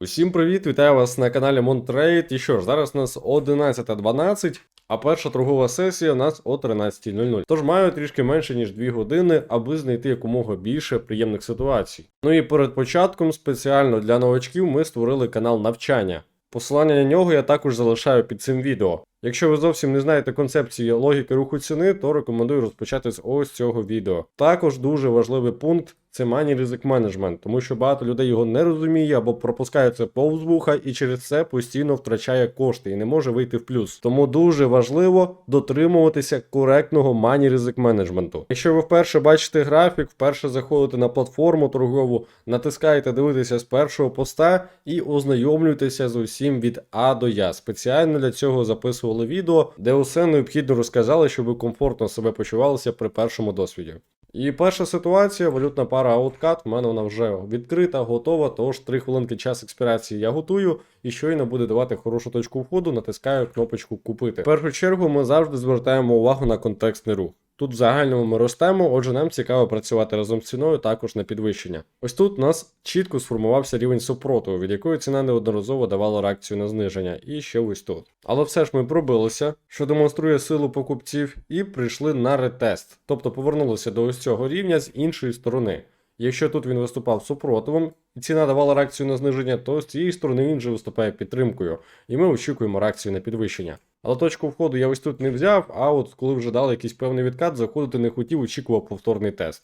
Усім привіт, вітаю вас на каналі Монтрейд. І що ж, зараз у нас 11.12, а перша торгова сесія у нас о 13.00. Тож маю трішки менше ніж 2 години, аби знайти якомога більше приємних ситуацій. Ну і перед початком спеціально для новачків ми створили канал навчання. Посилання на нього я також залишаю під цим відео. Якщо ви зовсім не знаєте концепції логіки руху ціни, то рекомендую розпочати з ось цього відео. Також дуже важливий пункт це Money Risk Management, тому що багато людей його не розуміє або пропускає це повз вуха і через це постійно втрачає кошти і не може вийти в плюс. Тому дуже важливо дотримуватися коректного Money Risk Management. Якщо ви вперше бачите графік, вперше заходите на платформу торгову, натискаєте дивитися з першого поста і ознайомлюєтеся з усім від А до Я. Спеціально для цього записували відео, де усе необхідно розказали, щоб ви комфортно себе почувалися при першому досвіді. І перша ситуація, валютна пара ауткат, в мене вона вже відкрита, готова, тож 3 хвилинки час експірації я готую і щойно буде давати хорошу точку входу, натискаю кнопочку купити. В першу чергу ми завжди звертаємо увагу на контекстний рух. Тут в загальному ми ростемо, отже, нам цікаво працювати разом з ціною також на підвищення. Ось тут у нас чітко сформувався рівень супротиву, від якої ціна неодноразово давала реакцію на зниження, і ще ось тут. Але все ж ми пробилися, що демонструє силу покупців, і прийшли на ретест, тобто повернулися до ось цього рівня з іншої сторони. Якщо тут він виступав супротивом і ціна давала реакцію на зниження, то з цієї сторони він же виступає підтримкою, і ми очікуємо реакцію на підвищення. Але точку входу я ось тут не взяв, а от коли вже дали якийсь певний відкат, заходити не хотів, очікував повторний тест.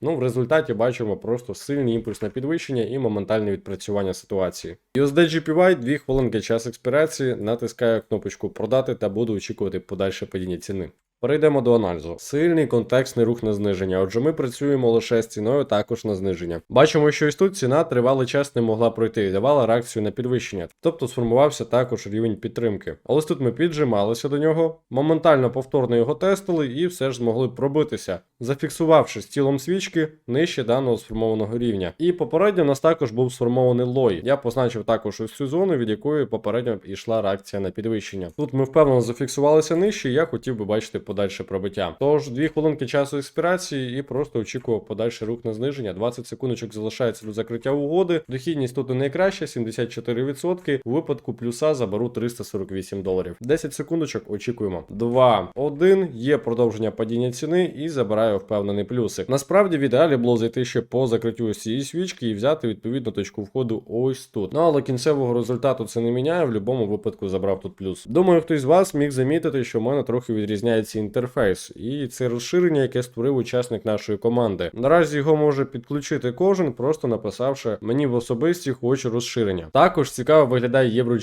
Ну, в результаті бачимо просто сильне імпульсне підвищення і моментальне відпрацювання ситуації. USD GPY, 2 хвилинки час експірації, натискаю кнопочку продати та буду очікувати подальше падіння ціни. Перейдемо до аналізу. Сильний контекстний рух на зниження. Отже, ми працюємо лише з ціною також на зниження. Бачимо, що ось тут ціна тривалий час не могла пройти і давала реакцію на підвищення, тобто сформувався також рівень підтримки. Але ось тут ми піджималися до нього, моментально повторно його тестили і все ж змогли пробитися, зафіксувавшись тілом свічки нижче даного сформованого рівня. І попередньо у нас також був сформований лой. Я позначив також ось цю зону, від якої попередньо йшла реакція на підвищення. Тут ми впевнено зафіксувалися нижче, і я хотів би бачити подальше пробиття. Тож дві хвилинки часу експірації і просто очікував подальший рух на зниження. 20 секундочок залишається до закриття угоди. Дохідність тут не найкраща, 74%. У випадку плюса заберу 348 доларів. 10 секундочок очікуємо. 2, 1. Є продовження падіння ціни і забираю впевнений плюсик. Насправді в ідеалі було зайти ще по закриттю цієї свічки і взяти відповідну точку входу ось тут. Ну але кінцевого результату це не міняє. В будь-якому випадку забрав тут плюс. Думаю, хтось з вас міг замітити, що в мене трохи відрізняється інтерфейс, і це розширення, яке створив учасник нашої команди. Наразі його може підключити кожен, просто написавши мені в особисті хочу розширення. Також цікаво виглядає євро.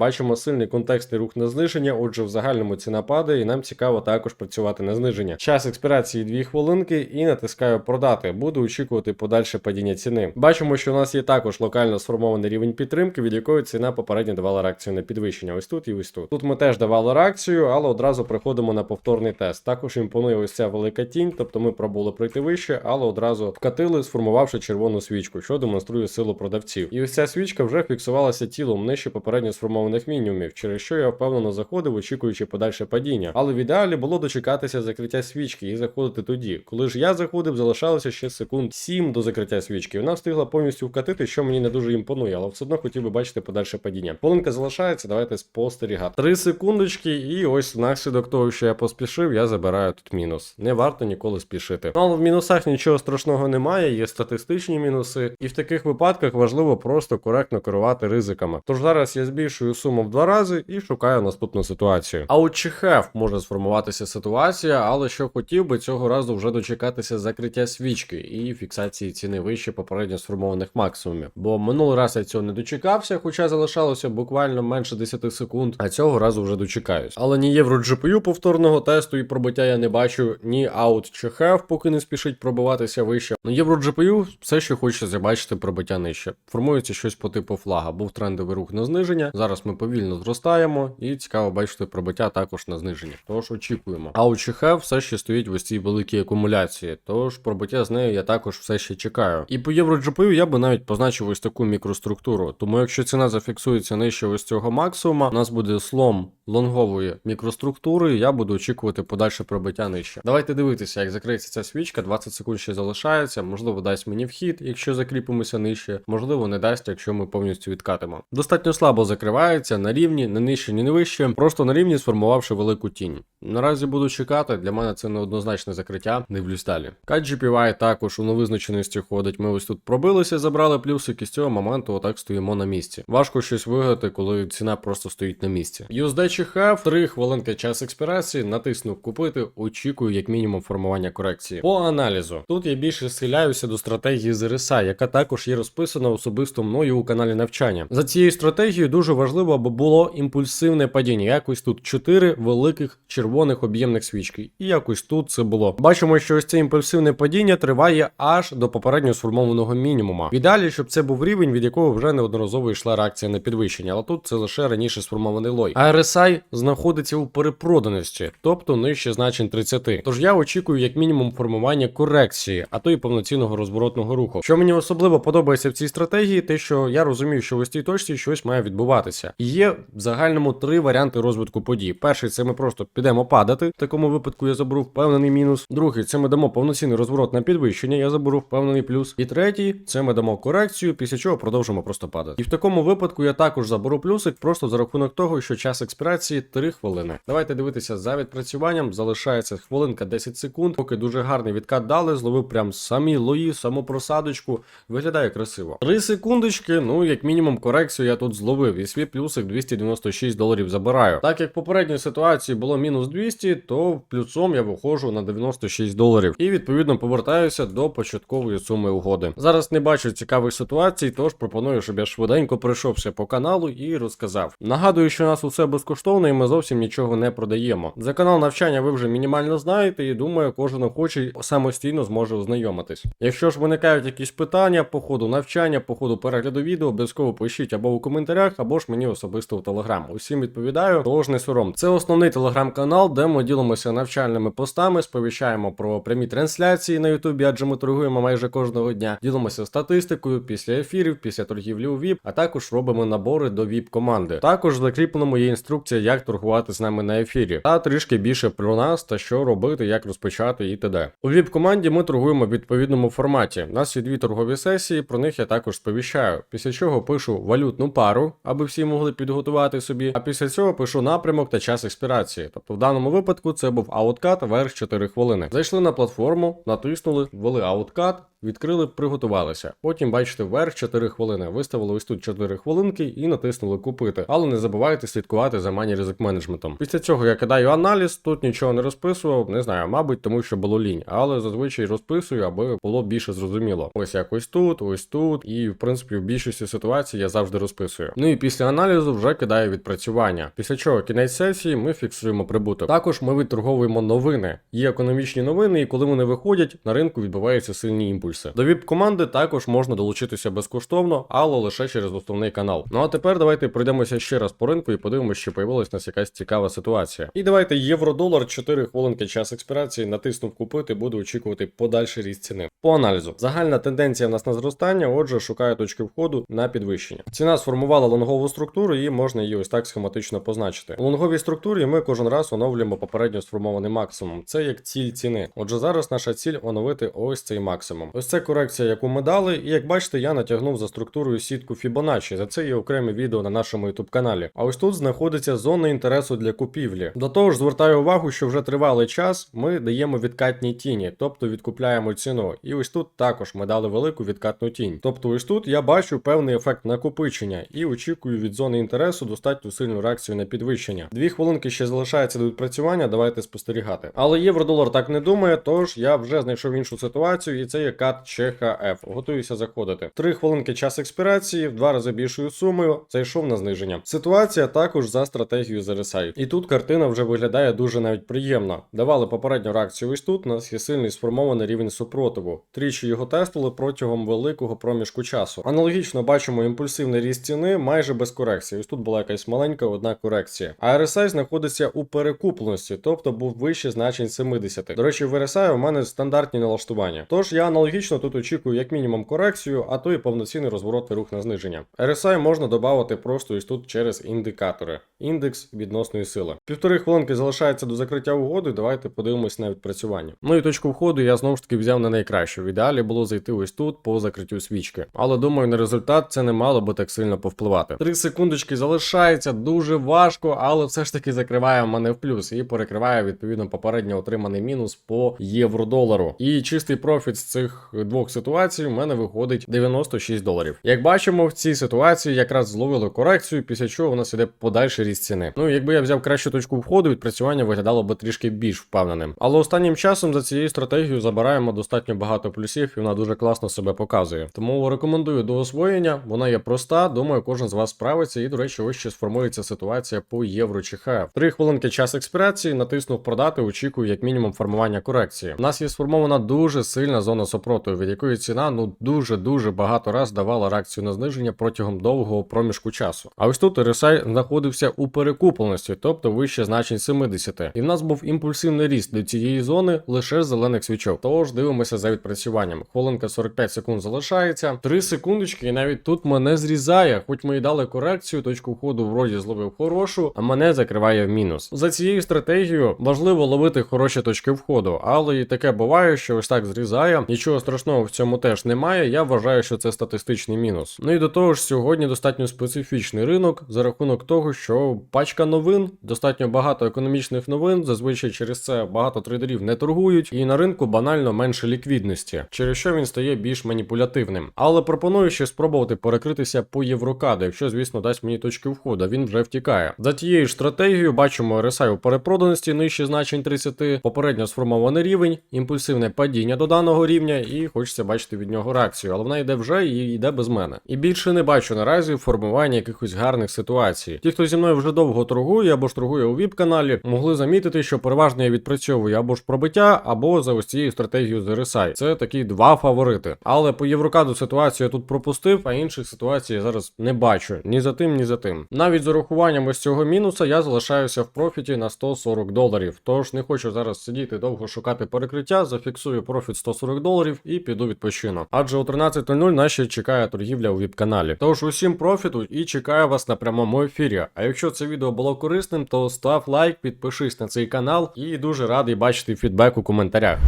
Бачимо сильний контекстний рух на зниження, отже, в загальному ціна падає, і нам цікаво також працювати на зниження. Час експірації 2 хвилинки і натискаю продати. Буду очікувати подальше падіння ціни. Бачимо, що у нас є також локально сформований рівень підтримки, від якої ціна попередньо давала реакцію на підвищення. Ось тут і ось тут. Тут ми теж давали реакцію, але одразу приходимо на повторний тест. Також імпонує ось ця велика тінь, тобто ми пробували пройти вище, але одразу вкатили, сформувавши червону свічку, що демонструє силу продавців. І ось ця свічка вже фіксувалася тілом нижче попередньо сформованих мінімумів, через що я впевнено заходив, очікуючи подальше падіння. Але в ідеалі було дочекатися закриття свічки і заходити тоді. Коли ж я заходив, залишалося ще секунд 7 до закриття свічки. Вона встигла повністю вкатити, що мені не дуже імпонує, але все одно хотів би бачити подальше падіння. Полинка залишається, давайте спостерігати. Три секундочки, і ось внаслідок того, що я поспішив, я забираю тут мінус. Не варто ніколи спішити. Ну, але в мінусах нічого страшного немає, є статистичні мінуси, і в таких випадках важливо просто коректно керувати ризиками. Тож зараз я збільшую суму в два рази і шукаю наступну ситуацію. А от чихев може сформуватися ситуація, але що хотів би цього разу вже дочекатися закриття свічки і фіксації ціни вище попередньо сформованих максимумів. Бо минулий раз я цього не дочекався, хоча залишалося буквально менше 10 секунд, а цього разу вже дочекаюсь. Але ні євро GPU повторного тесту і пробиття я не бачу, ні аут чи хев, поки не спішить пробиватися вище. Ну євро GPU все ще хочеться забачити пробиття нижче. Формується щось по типу флага. Був трендовий рух на зниження. Зараз ми повільно зростаємо, і цікаво бачити пробиття також на зниження. Тож очікуємо. Аут чи хев все ще стоїть в ось цій великій акумуляції. Тож пробиття з нею я також все ще чекаю. І по євро GPU я би навіть позначив ось таку мікроструктуру. Тому якщо ціна зафіксується нижче ось цього максимума, у нас буде слом лонгової мікроструктури. Я буду очікувати очікувати подальше пробиття нижче. Давайте дивитися, як закриється ця свічка. 20 секунд ще залишається. Можливо, дасть мені вхід, якщо закріпимося нижче. Можливо, не дасть, якщо ми повністю відкатимо. Достатньо слабо закривається на рівні, не нижче, ні не вище, просто на рівні сформувавши велику тінь. Наразі буду чекати. Для мене це неоднозначне закриття. Дивлюсь далі. Кат GPY також у невизначеності ходить. Ми ось тут пробилися, забрали плюсик, і з цього моменту отак стоїмо на місці. Важко щось вигадати, коли ціна просто стоїть на місці. USD чихав, 3 хвилинки час експірації, натиснув купити, очікую як мінімум формування корекції. По аналізу. Тут я більше схиляюся до стратегії з RSI, яка також є розписана особисто мною у каналі навчання. За цією стратегією дуже важливо, аби було імпульсивне падіння. Якось тут 4 великих червоних об'ємних свічки. І якось тут це було. Бачимо, що ось це імпульсивне падіння триває аж до попередньо сформованого мінімума. В ідеалі, щоб це був рівень, від якого вже неодноразово йшла реакція на підвищення, але тут це лише раніше сформований лой. А RSI знаходиться у перепроданості, тобто нижче значень 30. Тож я очікую як мінімум формування корекції, а то і повноцінного розворотного руху. Що мені особливо подобається в цій стратегії, те, що я розумію, що в цій точці щось має відбуватися. І є в загальному три варіанти розвитку подій. Перший це ми просто підемо падати. В такому випадку я заберу впевнений мінус. Другий це ми дамо повноцінний розворот на підвищення, я заберу впевнений плюс. І третій це ми дамо корекцію, після чого продовжимо просто падати. І в такому випадку я також заберу плюсик, просто за рахунок того, що час експірації 3 хвилини. Давайте дивитися за відпрацюванням. Залишається хвилинка 10 секунд. Поки дуже гарний відкат дали, зловив прям самі лої, саму просадочку. Виглядає красиво. 3 секундочки, ну як мінімум корекцію я тут зловив. І свій плюсик 296 доларів забираю. Так як в попередній ситуації було мінус 200, то плюсом я виходжу на 96 доларів. І відповідно повертаюся до початкової суми угоди. Зараз не бачу цікавих ситуацій, тож пропоную, щоб я швиденько пройшовся по каналу і розказав. Нагадую, що у нас усе безкоштовно і ми зовсім нічого не продаємо. За канал навчання ви вже мінімально знаєте, і думаю, кожен охочий самостійно зможе ознайомитись. Якщо ж виникають якісь питання по ходу навчання, по ходу перегляду відео, обов'язково пишіть або у коментарях, або ж мені особисто в телеграм. Усім відповідаю, тож не сором. Це основний телеграм-канал, де ми ділимося навчальними постами, сповіщаємо про прямі трансляції на Ютубі, адже ми торгуємо майже кожного дня. Ділимося статистикою після ефірів, після торгівлі у ВІП, а також робимо набори до ВІП команди. Також в закріпленому є інструкція, як торгувати з нами на ефірі, та трішки більше про нас та що робити, як розпочати і т.д. У ВІП команді ми торгуємо в відповідному форматі. У нас є дві торгові сесії, про них я також сповіщаю. Після чого пишу валютну пару, аби всі могли підготувати собі. А після цього пишу напрямок та час експірації. Тобто в даному випадку це був ауткат верх 4 хвилини. Зайшли на платформу, натиснули, ввели ауткат. Відкрили, приготувалися. Потім бачите вверх 4 хвилини. Виставили ось тут 4 хвилинки і натиснули купити. Але не забувайте слідкувати за мані ризик менеджментом. Після цього я кидаю аналіз, тут нічого не розписував, не знаю, мабуть, тому що було лінь, але зазвичай розписую, аби було більше зрозуміло. Ось якось тут, ось тут, і в принципі в більшості ситуацій я завжди розписую. Ну і після аналізу вже кидаю відпрацювання. Після чого кінець сесії ми фіксуємо прибуток. Також ми відторговуємо новини. Є економічні новини, і коли вони виходять, на ринку відбуваються сильні імпульси. До віп команди також можна долучитися безкоштовно, але лише через основний канал. Ну а тепер давайте пройдемося ще раз по ринку і подивимося, чи появилась нас якась цікава ситуація. І давайте євро-долар, 4 хвилинки час експірації, натиснув купити, буду очікувати подальший ріст ціни. По аналізу. Загальна тенденція в нас на зростання, отже, шукаю точки входу на підвищення. Ціна сформувала лонгову структуру, і можна її ось так схематично позначити. У лонговій структурі ми кожен раз оновлюємо попередньо сформований максимум. Це як ціль ціни. Отже, зараз наша ціль оновити ось цей максимум. Ось це корекція, яку ми дали, і як бачите, я натягнув за структурою сітку Fibonacci. За це є окреме відео на нашому YouTube каналі. А ось тут знаходиться зона інтересу для купівлі. До того ж, звертаю увагу, що вже тривалий час ми даємо відкатні тіні, тобто відкупляємо ціну. І ось тут також ми дали велику відкатну тінь. Тобто, ось тут я бачу певний ефект накопичення і очікую від зони інтересу достатньо сильну реакцію на підвищення. Дві хвилинки ще залишається до відпрацювання, давайте спостерігати. Але євро-долар так не думає, тож я вже знайшов іншу ситуацію, і це є кат ЧХФ. Готуюся заходити. Три хвилинки час експірації, в два рази більшою сумою. Зайшов на зниження. Ситуація також за стратегією з І тут картина вже виглядає дуже навіть приємно. Давали попередню реакцію ось тут. У нас є сильний сформований рівень супротиву. Тричі його тестили протягом великого проміжку часу. Аналогічно бачимо імпульсивний ріст ціни майже без корекції. Ось тут була якась маленька одна корекція. А RSI знаходиться у перекупленості, тобто був вище значень 70. До речі, в RSI у мене стандартні налаштування. Тож я аналогічно Аналогічно тут очікую як мінімум корекцію, а то і повноцінний розворотний рух на зниження. RSI можна додати просто ось тут через індикатори. Індекс відносної сили. Півтори хвилинки залишається до закриття угоди. Давайте подивимось на відпрацювання. Ну і точку входу я знову ж таки взяв на найкращу. В ідеалі було зайти ось тут по закриттю свічки. Але думаю, на результат це не мало би так сильно повпливати. Три секундочки залишається дуже важко, але все ж таки закриває мене в плюс і перекриває відповідно попередньо отриманий мінус по євро-долару. І чистий профіт з цих двох ситуацій у мене виходить 96 доларів. Як бачимо, в цій ситуації якраз зловили корекцію, після чого у нас іде подальший ріст ціни. Ну якби я взяв кращу точку входу, відпрацювання виглядало би трішки більш впевненим. Але останнім часом за цією стратегією забираємо достатньо багато плюсів, і вона дуже класно себе показує. Тому рекомендую до освоєння. Вона є проста. Думаю, кожен з вас справиться. І, до речі, ось ще сформується ситуація по євро чи ХФ. Три хвилинки час експірації, натиснув продати, очікую як мінімум формування корекції. У нас є сформована дуже сильна зона супротиву, від якої ціна ну дуже дуже багато раз давала реакцію на зниження протягом довгого проміжку часу. А ось тут RSI знаходився у перекупленості, тобто вище значень 70. І в нас був імпульсивний ріст до цієї зони лише зелених свічок. Тож дивимося за відпрацюванням. Хвилинка 45 секунд залишається. 3 секундочки, і навіть тут мене зрізає. Хоч ми і дали корекцію, точку входу вроді зловив хорошу, а мене закриває в мінус. За цією стратегією важливо ловити хороші точки входу, але і таке буває, що ось так зрізає. Нічого страшного в цьому теж немає. Я вважаю, що це статистичний мінус. Ну і до того ж, сьогодні достатньо специфічний ринок за рахунок того, що пачка новин, достатньо багато економічних новин. Зазвичай через це багато трейдерів не торгують, і на ринку банально менше ліквідності, через що він стає більш маніпулятивним. Але пропоную ще спробувати перекритися по єврокаду, якщо, звісно, дасть мені точки входу. Він вже втікає. За тією ж стратегією бачимо RSI у перепроданості нижче значень 30, попередньо сформований рівень, імпульсивне падіння до даного рівня, і хочеться бачити від нього реакцію. Але вона йде вже і йде без мене. І більше не бачу наразі формування якихось гарних ситуацій. Ті, хто зі мною вже довго торгує або ж торгує у віп-каналі, могли замітити, що переважно я відпрацьовую або ж пробиття, або за ось цією стратегією з RSI. Це такі два фаворити. Але по Єврокаду ситуацію я тут пропустив, а інших ситуацій я зараз не бачу ні за тим, ні за тим. Навіть з урахуванням ось цього мінуса я залишаюся в профіті на 140 доларів. Тож не хочу зараз сидіти довго шукати перекриття, зафіксую профіт 140 доларів і піду відпочину. Адже о 13.00 нас ще чекає торгівля у віп-каналі. Тож усім профіту і чекаю вас на прямому ефірі. А якщо це відео було корисним, то став лайк, підпишись на цей канал і дуже радий бачити фідбек у коментарях.